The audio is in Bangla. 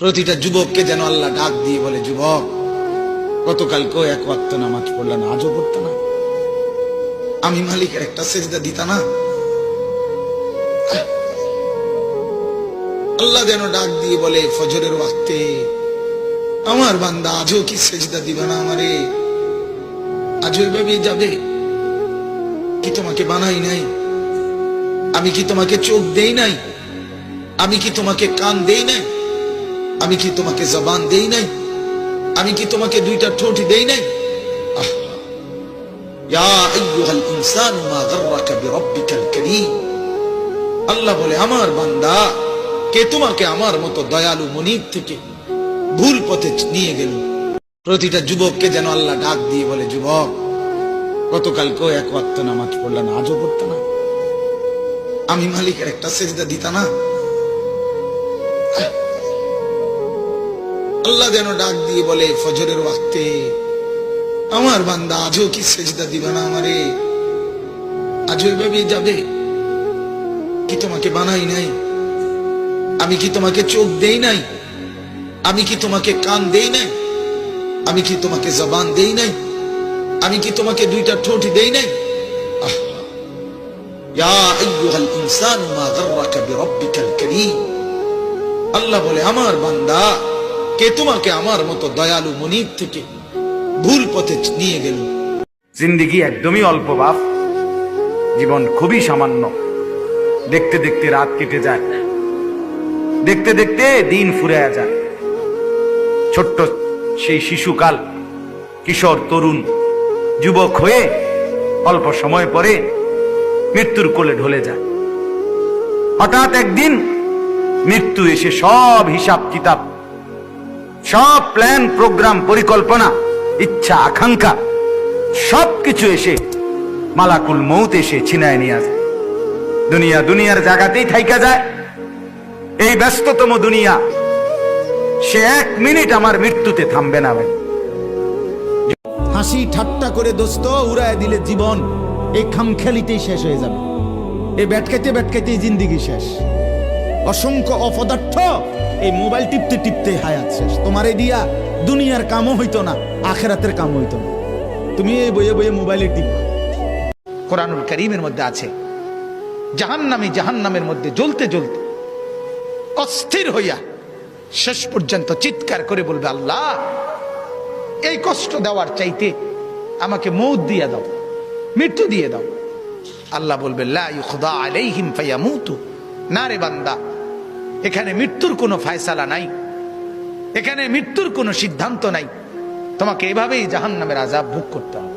প্রতিটা যুবককে যেন আল্লাহ ডাক দিয়ে বলে, যুবক গতকালকেও এক ওয়াক্ত নামাজ পড়লা না আজও পড়তো না? আমি মালিকের একটা সেজদা দিতা না? আল্লাহ যেন ডাক দিয়ে বলে, ফজরের ওয়াক্তে আমার বান্দা আজও কি সেজদা দিবে না আমারে? আজও এভাবেই যাবে? কি তোমাকে বানাই নাই? আমি কি তোমাকে চোখ দেই নাই? আমি কি তোমাকে কান দেই নাই? আমি কি তোমাকে জবান দেই নাই? আমি কি তোমাকে দুইটা ঠোঁট দেই নাই? আল্লাহ বলে, আমার বান্দা, কে তোমাকে আমার মতো দয়ালু মনিব থেকে ভুল পথে নিয়ে গেল? প্রতিটা যুবককে যেন আল্লাহ ডাক দিয়ে বলে, যুবক, গতকালকেও এক ওয়াক্ত নামাজ পড়লা না আজও পড়তো না। আমি মালিকের একটা সেজদা দিতা না। আল্লাহ যেন ডাক দিয়ে বলে, ফজরের ওয়াক্তে আমার বান্দা আজও কি সেজদা দিবে না আমারে? আজও এভাবেই যাবে? কি তোমাকে বানাই নাই? আমি কি তোমাকে চোখ দেই নাই? আমি কি তোমাকে কান দেই নাই? আমি কি তোমাকে জবান দেই নাই? আমি কি তোমাকে দুইটা ঠোঁট দেই নাই? আল্লাহ বলে, আমার বান্দা কে তোমাকে আমার মতো দয়ালু মনির থেকে ভুল পথে নিয়ে গেল? জিন্দিগি একদমই অল্প, বাপ। জীবন খুবই সামান্য। দেখতে দেখতে রাত কেটে যায়। দেখতে দেখতে দিন ফুরে যায়। ছোট্ট সেই শিশুকাল, কিশোর, তরুণ, যুবক হয়ে অল্প সময় পরে মৃত্যুর কোলে ঢলে যায়। হঠাৎ একদিন মৃত্যু এসে সব হিসাব কিতাব সব প্ল্যান, প্রোগ্রাম, পরিকল্পনা, ইচ্ছা, আকাঙ্ক্ষা, সবকিছু এসে মালাকুল মৌত এসে ছিনায় নিয়ে আসে। দুনিয়া দুনিয়ার জায়গাতেই থাইকা যায়। এই ব্যস্ততম দুনিয়া, সে এক মিনিট আমার মৃত্যুতে থামবে না ভাই। হাসি ঠাট্টা করে দোস্ত, উড়ায় দিলে জীবন এই খামখেয়ালিতেই শেষ হয়ে যাবে। এই ব্যাটকাইতে ব্যাটকাইতেই জিন্দিগি শেষ। অসংখ্য অপদার্থ এই মোবাইল টিপতে টিপতে হায়াত শেষ। তোমার এই দিয়া দুনিয়ার কামও হইতো না, আখেরাতের কাম হইতো না। তুমি এই বইয়ে বইয়ে মোবাইলে টিপবা কোরআনুল করিমের মধ্যে আছে, জাহান্নামী জাহান্নামের মধ্যে জ্বলতে জ্বলতে, অস্থির হইয়া শেষ পর্যন্ত চিৎকার করে বলবে, আল্লাহ, এই কষ্ট দেওয়ার চাইতে আমাকে মৌত দিয়ে দাও, মৃত্যু দিয়ে দাও। আল্লাহ বলবে, লা ইউখদা আলাইহিম ফায়ামুতু। না রে বান্দা এখানে মৃত্যুর কোনো ফায়সালা নাই। এখানে মৃত্যুর কোনো সিদ্ধান্ত নাই। তোমাকে এভাবেই জাহান নামের আজাব ভোগ করতে হবে।